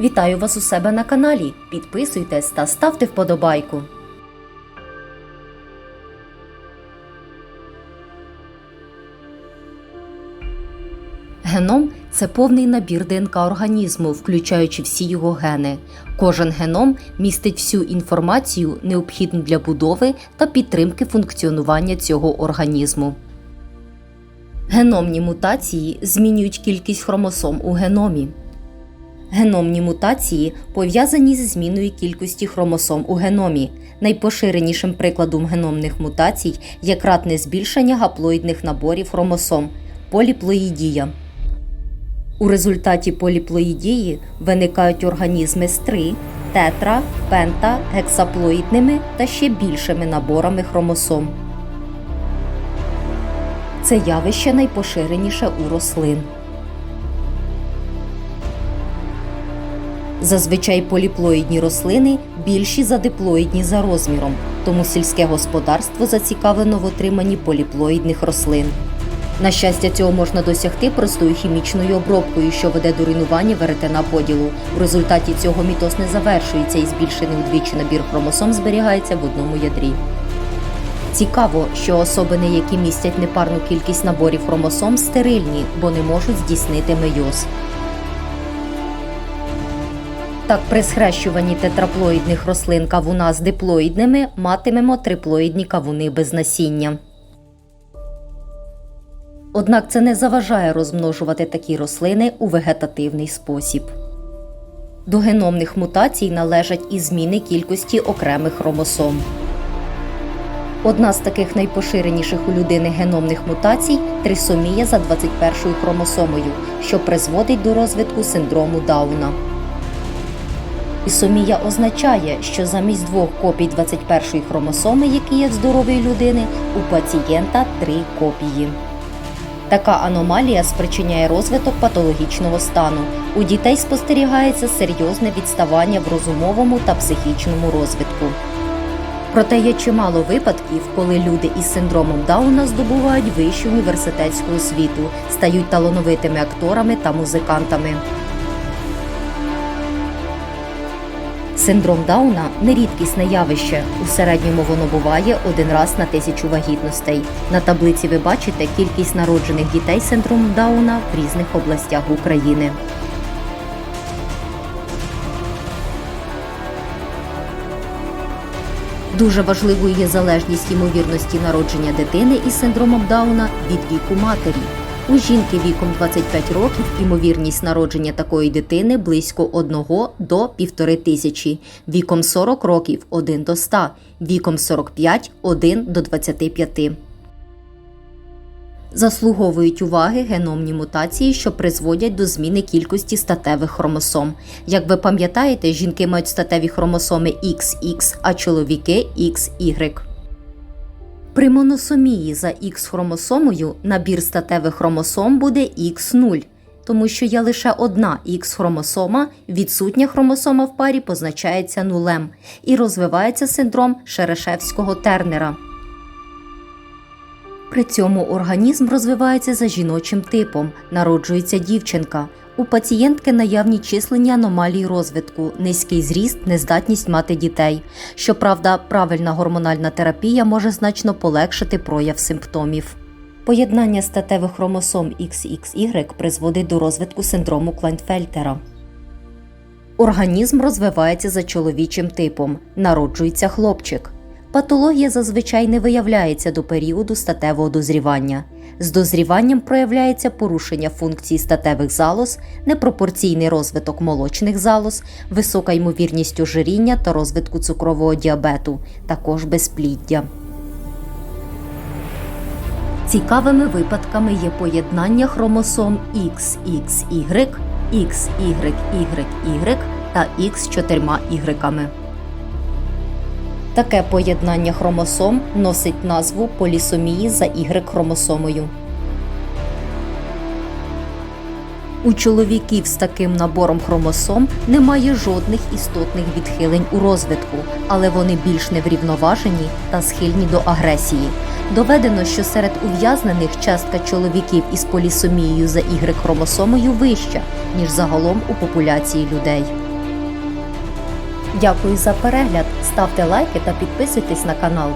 Вітаю вас у себе на каналі. Підписуйтесь та ставте вподобайку. Геном це повний набір ДНК організму, включаючи всі його гени. Кожен геном містить всю інформацію, необхідну для будови та підтримки функціонування цього організму. Геномні мутації змінюють кількість хромосом у геномі. Геномні мутації пов'язані зі зміною кількості хромосом у геномі. Найпоширенішим прикладом геномних мутацій є кратне збільшення гаплоїдних наборів хромосом поліплоїдія. У результаті поліплоїдії виникають організми з три, тетра, пента, гексаплоїдними та ще більшими наборами хромосом. Це явище найпоширеніше у рослин. Зазвичай поліплоїдні рослини більші за диплоїдні за розміром, тому сільське господарство зацікавлено в отриманні поліплоїдних рослин. На щастя, цього можна досягти простою хімічною обробкою, що веде до руйнування веретена поділу. У результаті цього мітоз не завершується і збільшений удвічі набір хромосом зберігається в одному ядрі. Цікаво, що особини, які містять непарну кількість наборів хромосом, стерильні, бо не можуть здійснити мейоз. Так, при схрещуванні тетраплоїдних рослин кавуна з диплоїдними матимемо триплоїдні кавуни без насіння. Однак це не заважає розмножувати такі рослини у вегетативний спосіб. До геномних мутацій належать і зміни кількості окремих хромосом. Одна з таких найпоширеніших у людини геномних мутацій трисомія за 21 хромосомою, що призводить до розвитку синдрому Дауна. Трисомія означає, що замість двох копій 21-ї хромосоми, які є в здорової людини, у пацієнта три копії. Така аномалія спричиняє розвиток патологічного стану. У дітей спостерігається серйозне відставання в розумовому та психічному розвитку. Проте є чимало випадків, коли люди із синдромом Дауна здобувають вищу університетську освіту, стають талановитими акторами та музикантами. Синдром Дауна нерідкісне явище. У середньому воно буває один раз на тисячу вагітностей. На таблиці ви бачите кількість народжених дітей з синдромом Дауна в різних областях України. Дуже важливою є залежність ймовірності народження дитини із синдромом Дауна від віку матері. У жінки віком 25 років ймовірність народження такої дитини близько 1 до 1,5 тисячі, віком 40 років 1 до 100, віком 45 – 1 до 25. Заслуговують уваги геномні мутації, що призводять до зміни кількості статевих хромосом. Як ви пам'ятаєте, жінки мають статеві хромосоми XX, а чоловіки XY. При моносомії за Х хромосомою набір статевих хромосом буде Х0, тому що є лише одна Х хромосома, відсутня хромосома в парі позначається нулем і розвивається синдром Шерешевського тернера. При цьому організм розвивається за жіночим типом, народжується дівчинка. У пацієнтки наявні численні аномалії розвитку, низький зріст, нездатність мати дітей. Щоправда, правильна гормональна терапія може значно полегшити прояв симптомів. Поєднання статевих хромосом XXY призводить до розвитку синдрому Клайнфельтера. Організм розвивається за чоловічим типом, народжується хлопчик. Патологія зазвичай не виявляється до періоду статевого дозрівання. З дозріванням проявляється порушення функції статевих залоз, непропорційний розвиток молочних залоз, висока ймовірність ожиріння та розвитку цукрового діабету, також безпліддя. Цікавими випадками є поєднання хромосом XXY, XYYY та X чотирма Y. Таке поєднання хромосом носить назву полісомії за Y хромосомою. У чоловіків з таким набором хромосом немає жодних істотних відхилень у розвитку, але вони більш неврівноважені та схильні до агресії. Доведено, що серед ув'язнених частка чоловіків із полісомією за Y хромосомою вища, ніж загалом у популяції людей. Дякую за перегляд, ставте лайки та підписуйтесь на канал.